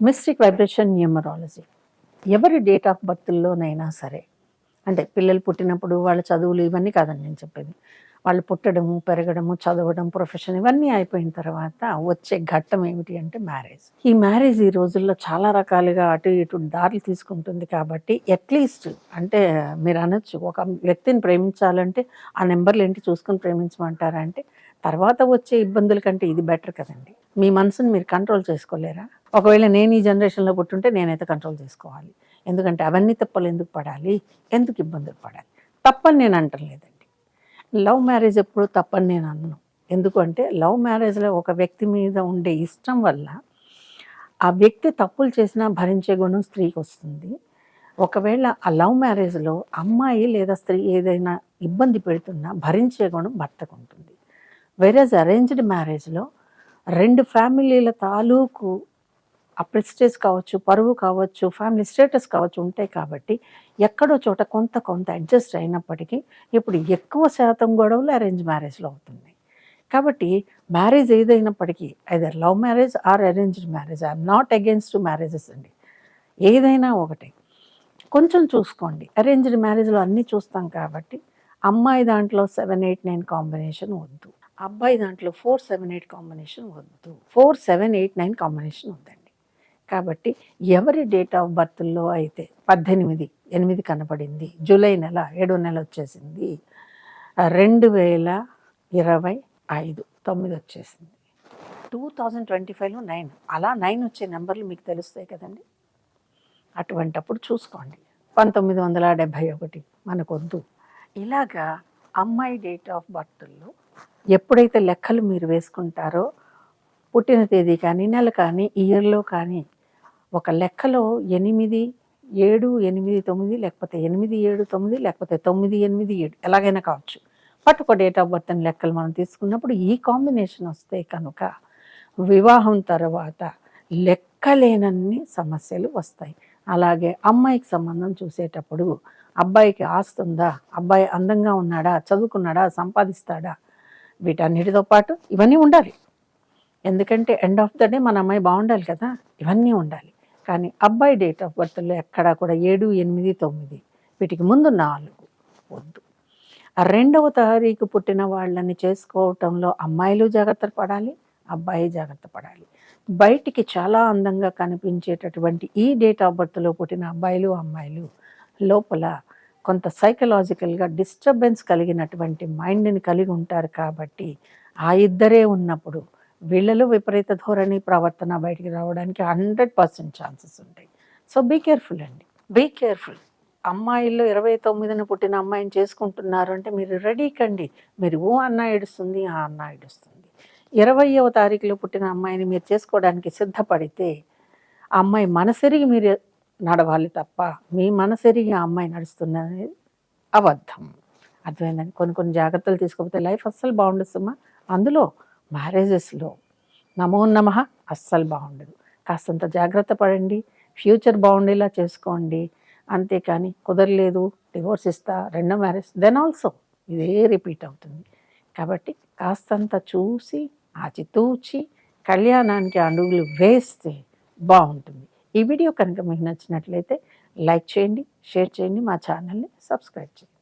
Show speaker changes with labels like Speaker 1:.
Speaker 1: Mystic vibration numerology. ఎవరి date of బర్త్లోనైనా సరే అంటే పిల్లలు పుట్టినప్పుడు వాళ్ళ చదువులు ఇవన్నీ కాదని నేను చెప్పేది. వాళ్ళు పుట్టడము పెరగడము చదవడం ప్రొఫెషన్ ఇవన్నీ అయిపోయిన తర్వాత వచ్చే ఘట్టం ఏమిటి అంటే మ్యారేజ్. ఈ మ్యారేజ్ ఈ రోజుల్లో చాలా రకాలుగా అటు ఇటు దారులు తీసుకుంటుంది కాబట్టి అట్లీస్ట్ అంటే మీరు అనొచ్చు ఒక వ్యక్తిని ప్రేమించాలంటే ఆ నెంబర్లు ఏంటి చూసుకొని ప్రేమించమంటారా అంటే తర్వాత వచ్చే ఇబ్బందుల కంటే ఇది బెటర్ కదండి. మీ మనసుని మీరు కంట్రోల్ చేసుకోలేరా? ఒకవేళ నేను ఈ జనరేషన్లో పుట్టుంటే నేనైతే కంట్రోల్ చేసుకోవాలి. ఎందుకంటే అవన్నీ తప్పలు ఎందుకు పడాలి? ఎందుకు ఇబ్బందులు పడాలి? తప్పని నేను అంటలేదండి. లవ్ మ్యారేజ్ ఎప్పుడు తప్పని నేను అన్నాను ఎందుకంటే లవ్ మ్యారేజ్లో ఒక వ్యక్తి మీద ఉండే ఇష్టం వల్ల ఆ వ్యక్తి తప్పులు చేసినా భరించే గుణం స్త్రీకి వస్తుంది. ఒకవేళ ఆ లవ్ మ్యారేజ్లో అమ్మాయి లేదా స్త్రీ ఏదైనా ఇబ్బంది పెడుతున్నా భరించే గుణం భర్తకు ఉంటుంది. వేరేజ్ అరేంజ్డ్ మ్యారేజ్లో రెండు ఫ్యామిలీల తాలూకు ఆ ప్రెస్టేజ్ కావచ్చు పరువు కావచ్చు ఫ్యామిలీ స్టేటస్ కావచ్చు ఉంటాయి కాబట్టి ఎక్కడో చోట కొంత కొంత అడ్జస్ట్ అయినప్పటికీ ఇప్పుడు ఎక్కువ శాతం గొడవలు అరేంజ్ మ్యారేజ్లో అవుతుంది కాబట్టి మ్యారేజ్ ఏదైనప్పటికీ either love marriage or arranged marriage I'm not against marriages అండి. ఏదైనా ఒకటే. కొంచెం చూసుకోండి. అరేంజ్డ్ మ్యారేజ్లో అన్నీ చూస్తాం కాబట్టి అమ్మాయి దాంట్లో సెవెన్ ఎయిట్ నైన్ కాంబినేషన్ వద్దు. అబ్బాయి దాంట్లో ఫోర్ సెవెన్ ఎయిట్ కాంబినేషన్ వద్దు. Four seven eight nine combination వద్దండి కాబట్టి ఎవరి డేట్ ఆఫ్ బర్త్లో అయితే పద్దెనిమిది ఎనిమిది కనపడింది జూలై నెల ఏడో నెల వచ్చేసింది రెండు వేల ఇరవై ఐదు తొమ్మిది వచ్చేసింది. టూ థౌజండ్ ట్వంటీ ఫైవ్లో నైన్ అలా నైన్ వచ్చే నెంబర్లు మీకు తెలుస్తాయి కదండి? అటువంటప్పుడు చూసుకోండి. పంతొమ్మిది వందల డెబ్భై ఒకటి మనకొద్దు. ఇలాగా అమ్మాయి డేట్ ఆఫ్ బర్త్లో ఎప్పుడైతే లెక్కలు మీరు వేసుకుంటారో పుట్టిన తేదీ కానీ నెల కానీ ఇయర్లో కానీ ఒక లెక్కలో ఎనిమిది ఏడు ఎనిమిది తొమ్మిది లేకపోతే ఎనిమిది ఏడు తొమ్మిది లేకపోతే తొమ్మిది ఎనిమిది ఏడు ఎలాగైనా కావచ్చు. బట్ ఒక డేట్ ఆఫ్ బర్త్ అని లెక్కలు మనం తీసుకున్నప్పుడు ఈ కాంబినేషన్ వస్తే కనుక వివాహం తర్వాత లెక్కలేనన్ని సమస్యలు వస్తాయి. అలాగే అమ్మాయికి సంబంధం చూసేటప్పుడు అబ్బాయికి ఆస్తుందా అబ్బాయి అందంగా ఉన్నాడా చదువుకున్నాడా సంపాదిస్తాడా వీటన్నిటితో పాటు ఇవన్నీ ఉండాలి. ఎందుకంటే ఎండ్ ఆఫ్ ద డే మన అమ్మాయి బాగుండాలి కదా ఇవన్నీ ఉండాలి. కానీ అబ్బాయి డేట్ ఆఫ్ బర్త్లో ఎక్కడా కూడా ఏడు ఎనిమిది తొమ్మిది. వీటికి ముందు నాలుగు. వద్దు. ఆ రెండవ తారీఖు పుట్టిన వాళ్ళని చేసుకోవటంలో అమ్మాయిలు జాగ్రత్త పడాలి అబ్బాయి జాగ్రత్త పడాలి. బయటికి చాలా అందంగా కనిపించేటటువంటి ఈ డేట్ ఆఫ్ బర్త్లో పుట్టిన అబ్బాయిలు అమ్మాయిలు లోపల కొంత సైకలాజికల్గా డిస్టర్బెన్స్ కలిగినటువంటి మైండ్ని కలిగి ఉంటారు కాబట్టి ఆ ఇద్దరే ఉన్నప్పుడు వీళ్ళలో విపరీత ధోరణి ప్రవర్తన బయటికి రావడానికి హండ్రెడ్ పర్సెంట్ ఛాన్సెస్ ఉంటాయి. సో బీ కేర్ఫుల్ అండి. Be careful. అమ్మాయిల్లో ఇరవై తొమ్మిదిన పుట్టిన అమ్మాయిని చేసుకుంటున్నారు అంటే మీరు రెడీ కండి. మీరు ఓ అన్న ఏడుస్తుంది ఆ అన్న ఏడుస్తుంది. ఇరవయవ తారీఖులో పుట్టిన అమ్మాయిని మీరు చేసుకోవడానికి సిద్ధపడితే ఆ అమ్మాయి మనసెరిగి మీరు నడవాలి తప్ప మీ మనసెరిగి ఆ అమ్మాయి నడుస్తున్నది అబద్ధం. అర్థమైందండి? కొన్ని కొన్ని జాగ్రత్తలు తీసుకోకపోతే లైఫ్ అస్సలు బాగుండొస్తుందా అందులో మ్యారేజెస్లో నమో నమ అస్సలు బాగుండదు. కాస్తంత జాగ్రత్త పడండి ఫ్యూచర్ బాగుండేలా చేసుకోండి. అంతేకాని కుదరలేదు డివోర్స్ ఇస్తా రెండో మ్యారేజ్ దెన్ ఆల్సో ఇదే రిపీట్ అవుతుంది. కాబట్టి కాస్తంత చూసి ఆచితూచి కళ్యాణానికి అడుగులు వేస్తే బాగుంటుంది. ఈ వీడియో కనుక మీకు నచ్చినట్లయితే లైక్ చేయండి షేర్ చేయండి మా ఛానల్ని సబ్స్క్రైబ్ చేయండి.